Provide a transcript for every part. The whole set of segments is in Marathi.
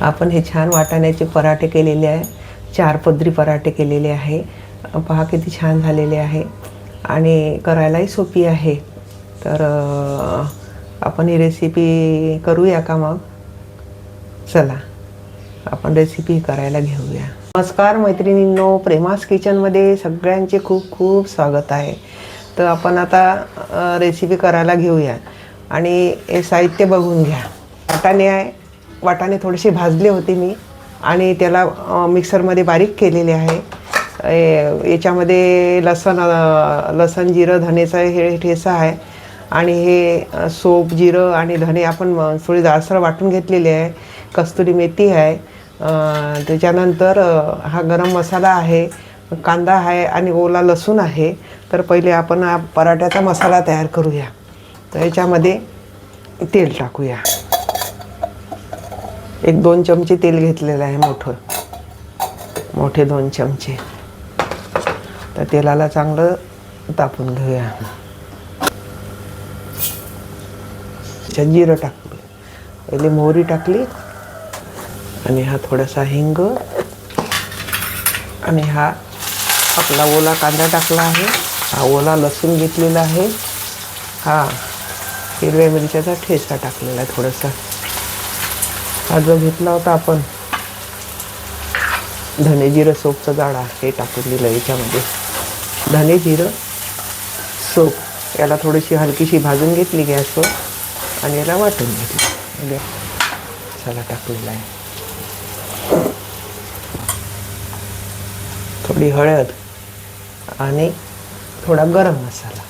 आपण हे छान वाटाण्याचे पराठे केलेले आहे. चार पदरी पराठे केलेले आहे. पहा किती छान झालेले आहे. आणि करायलाही सोपी आहे. तर आपण ही रेसिपी करूया का मग? चला आपण रेसिपी करायला घेऊया. नमस्कार मैत्रिणींनो प्रेमास किचनमध्ये सगळ्यांचे खूप खूप स्वागत आहे. तर आपण आता रेसिपी करायला घेऊया. आणि हे साहित्य बघून घ्या. वाटाणे आहे वाटाणे थोडेसे भाजले होते मी आणि त्याला मिक्सरमध्ये बारीक केलेले आहे. ए, याच्यामध्ये लसण लसण जिरं धनेचा हे ठेसा आहे. आणि हे सोप जिरं आणि धने आपण थोडी जाडसर वाटून घेतलेली आहे. कस्तुरी मेथी आहे. त्याच्यानंतर हा गरम मसाला आहे. कांदा आहे आणि ओला लसूण आहे. तर पहिले आपण हा पराठ्याचा मसाला तयार करूया. तर याच्यामध्ये तेल टाकूया. एक दोन चमचे तेल घेतलेलं आहे मोठं. मोठे दोन चमचे. तर तेलाला चांगलं तापून घेऊया. त्याच्यात जिरं टाकलं. पहिले मोहरी टाकली. आणि हा थोडासा हिंग. आणि हा आपला ओला कांदा टाकला आहे. हा ओला लसूण घेतलेला आहे. हा हिरव्या मिरच्याचा ठेचा टाकलेला आहे थोडासा. हा जो घेतला होता आपण धने जिरं सोपचा जाडा हे टाकून दिलं याच्यामध्ये. धने जिरं सोप याला थोडीशी हलकीशी भाजून घेतली गॅसवर आणि याला वाटून घेतली. म्हणजे मसाला टाकलेला आहे. थोडी हळद आणि थोडा गरम मसाला.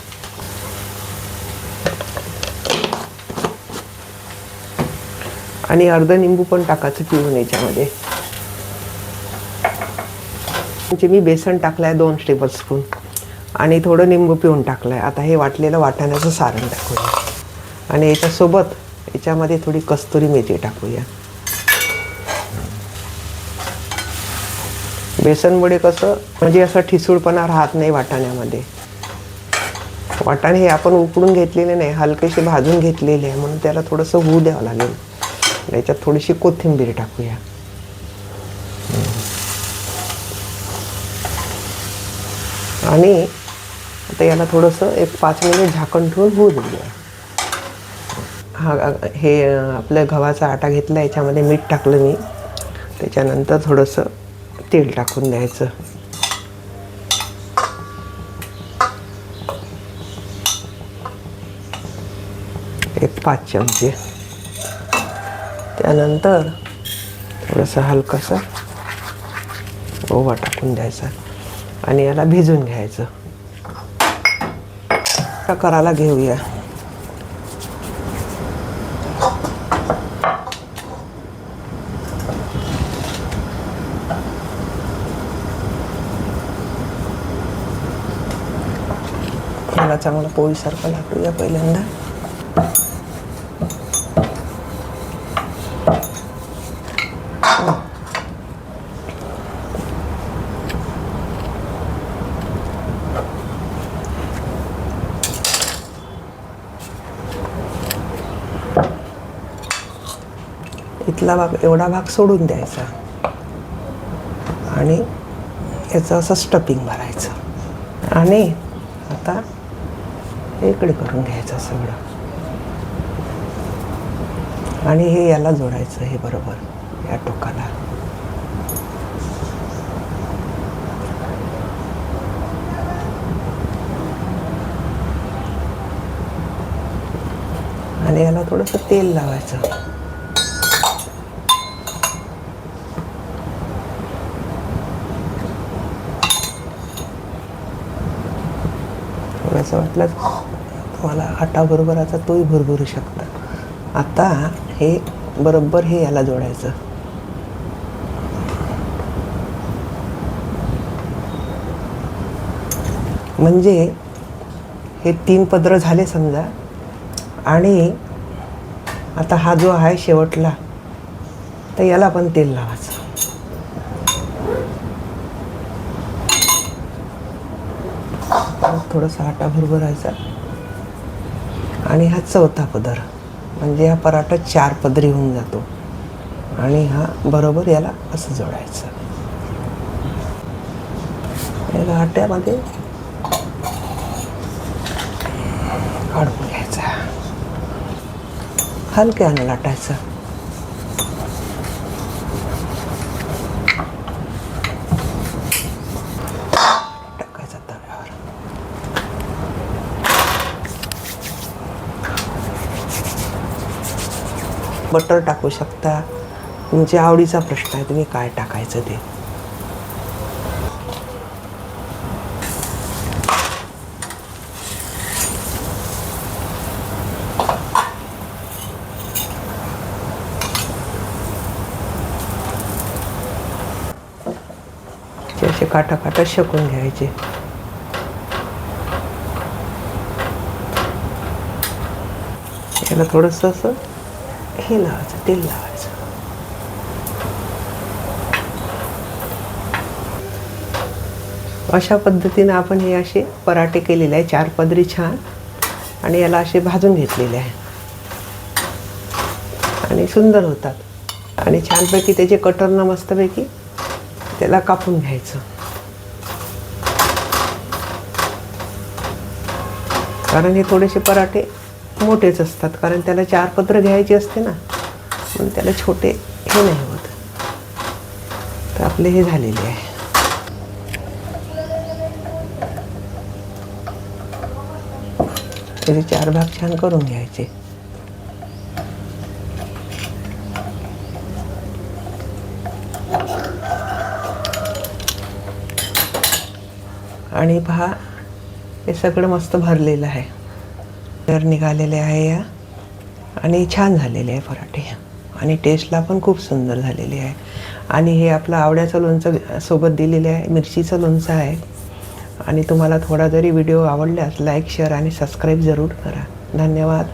आणि अर्ध निंबू पण टाकायचं पिळून याच्यामध्ये. म्हणजे मी बेसन टाकलं आहे दोन टेबल स्पून आणि थोडं निंबू पिळून टाकलं आहे आता हे वाटलेलं वाटाण्याचं सारण टाकूया. आणि याच्यासोबत याच्यामध्ये थोडी कस्तुरी मेथी टाकूया. बेसनमुळे कसं म्हणजे असं ठिसूळपणा राहत नाही वाटाण्यामध्ये. वाटाणे हे आपण उकडून घेतलेले नाही हलकेसे भाजून घेतलेले आहे म्हणून त्याला थोडंसं होऊ द्यावं लागेल. याच्यात थोडीशी कोथिंबीर टाकूया. आणि आता याला थोडंसं एक पाच मिनिट झाकण ठेवून होऊ देऊया. हा हे आपलं गव्हाचा आटा घेतला याच्यामध्ये मीठ टाकलं मी. त्याच्यानंतर थोडंसं तेल टाकून द्यायचं. एक पाच चमचे. त्यानंतर थोडंसं हलकासा ओवा टाकून द्यायचा आणि याला भिजून घ्यायचं. करायला घेऊया. याला चांगलं पोळीसारखं लाटूया पहिल्यांदा. इथला भाग एवढा भाग सोडून द्यायचा. आणि याचं असं स्टपिंग भरायचं. आणि आता इकडे करून घ्यायचं सगळं. आणि हे याला जोडायचं हे बरोबर या टोकाला. आणि याला थोडंसं तेल लावायचं. असं वाटलं तुम्हाला आटाबरोबर आता तोही भरभरू शकता. आता हे बरोबर हे याला जोडायचं. म्हणजे हे तीन पदरं झाले समजा आणि आता हा जो आहे शेवटला तर याला पण तेल लावायचं. थोडंसं आटा भरभरायचा आणि हा चौथा पदर म्हणजे हा पराठा चार पदरी होऊन जातो. आणि हा बरोबर याला असं जोडायचं. याला आट्यामध्ये काढून घ्यायचा. हलक्यानं लाटायचं टाकायचा तव्यावर बटर टाकू शकता. तुमच्या आवडीचा प्रश्न आहे तुम्ही काय टाकायचं ते? असे काटा काटा शकून घ्यायचे. याला थोडंसं असं हे लावायचं तेल लावायचं अशा पद्धतीनं आपण हे असे पराठे केलेले आहे चार पदरी छान. आणि याला असे भाजून घेतलेले आहे. आणि सुंदर होतात. आणि छानपैकी त्याचे कटरनं मस्तपैकी त्याला कापून घ्यायचं. कारण हे थोडेसे पराठे मोठेच असतात कारण त्याला चार पत्र घ्यायची असते ना. म्हणून त्याला छोटे हे नाही होत. तर आपले हे झालेले आहे. त्याचे चार भाग छान करून घ्यायचे. आणि पहा हे सगळं मस्त भरलेलं आहे. तर निघालेले आहे या. आणि छान झालेले आहे पराठे. आणि टेस्टला पण खूप सुंदर झालेली आहे. आणि हे आपलं आवड्याचं लोणचं सोबत दिलेलं आहे मिरचीचं लोणचं आहे. आणि तुम्हाला थोडा जरी व्हिडिओ आवडल्यास लाईक शेअर आणि सबस्क्राईब जरूर करा. धन्यवाद.